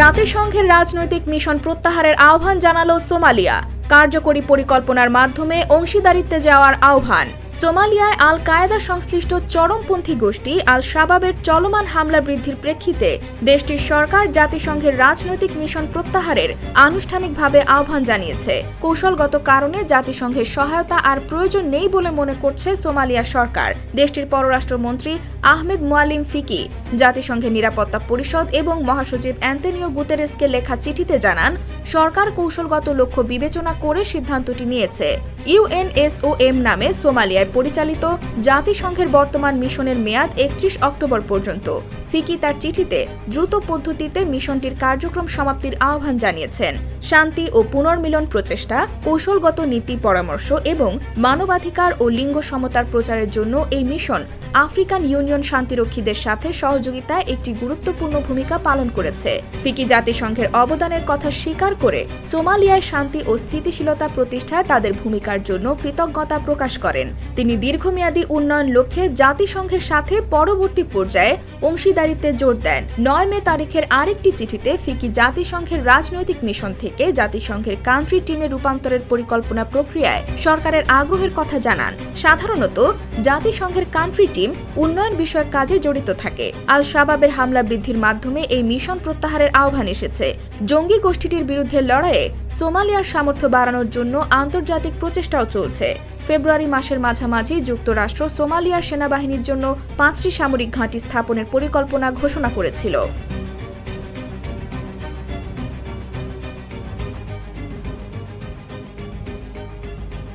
জাতিসংঘের রাজনৈতিক মিশন প্রত্যাহারের আহ্বান জানালো সোমালিয়া। কার্যকরী পরিকল্পনার মাধ্যমে অংশীদারিত্বে যাওয়ার আহ্বান। সোমালিয়ায় আল কায়েদা সংশ্লিষ্ট চরমপন্থী গোষ্ঠী আল শাবাবের চলমান হামলা বৃদ্ধির প্রেক্ষিতে দেশটির সরকার জাতিসংঘের রাজনৈতিক মিশন প্রত্যাহারের আনুষ্ঠানিকভাবে আহ্বান জানিয়েছে। কৌশলগত কারণে জাতিসংঘের সহায়তা আর প্রয়োজন নেই বলে মনে করছে সোমালিয়া সরকার। দেশটির পররাষ্ট্রমন্ত্রী আহমেদ মোয়ালিম ফিকি, জাতিসংঘের নিরাপত্তা পরিষদ এবং মহাসচিব অ্যান্টনিও গুতেরেসকে লেখা চিঠিতে জানান, সরকার কৌশলগত লক্ষ্য বিবেচনা করে সিদ্ধান্তটি নিয়েছে। ইউএনএসওএম নামে সোমালিয়ায় পরিচালিত জাতিসংঘের বর্তমান মিশনের মেয়াদ একত্রিশ অক্টোবর পর্যন্ত। ফিকি তার চিঠিতে দ্রুত পদ্ধতিতে মিশনটির কার্যক্রম সমাপ্তির আহ্বান জানিয়েছেন। শান্তি ও পুনর্মিলন প্রচেষ্টা, কৌশলগত নীতি পরামর্শ এবং মানবাধিকার ও লিঙ্গ সমতার প্রচারের জন্য এই মিশন আফ্রিকান ইউনিয়ন শান্তিরক্ষীদের সাথে সহযোগিতায় একটি গুরুত্বপূর্ণ ভূমিকা পালন করেছে। ফিকি জাতিসংঘের অবদানের কথা স্বীকার করে সোমালিয়ায় শান্তি ও স্থিতিশীলতা প্রতিষ্ঠায় তাদের ভূমিকার জন্য কৃতজ্ঞতা প্রকাশ করেন। তিনি দীর্ঘমেয়াদী উন্নয়ন লক্ষ্যে জাতিসংঘের সাথে পরবর্তী পর্যায়ে অংশীদারিত্বে জোর দেন। নয় মে তারিখের আরেকটি চিঠিতে ফিকি জাতিসংঘের রাজনৈতিক মিশন থেকে জাতিসংঘের কান্ট্রি টিমে রূপান্তরের পরিকল্পনা প্রক্রিয়ায় সরকারের আগ্রহের কথা জানান। সাধারণত জাতিসংঘের কান্ট্রি টিম উন্নয়ন বিষয়ক কাজে জড়িত থাকে। আল শাবাবের হামলা বৃদ্ধির মাধ্যমে এই মিশন প্রত্যাহারের আহ্বান এসেছে। জঙ্গি গোষ্ঠীটির বিরুদ্ধে লড়াইয়ে সোমালিয়ার সামর্থ্য বাড়ানোর জন্য আন্তর্জাতিক প্রচেষ্টাও চলছে। ফেব্রুয়ারি মাসের মাঝামাঝি যুক্তরাষ্ট্র সোমালিয়ার সেনাবাহিনীর জন্য পাঁচটি সামরিক ঘাঁটি স্থাপনের পরিকল্পনা ঘোষণা করেছিল।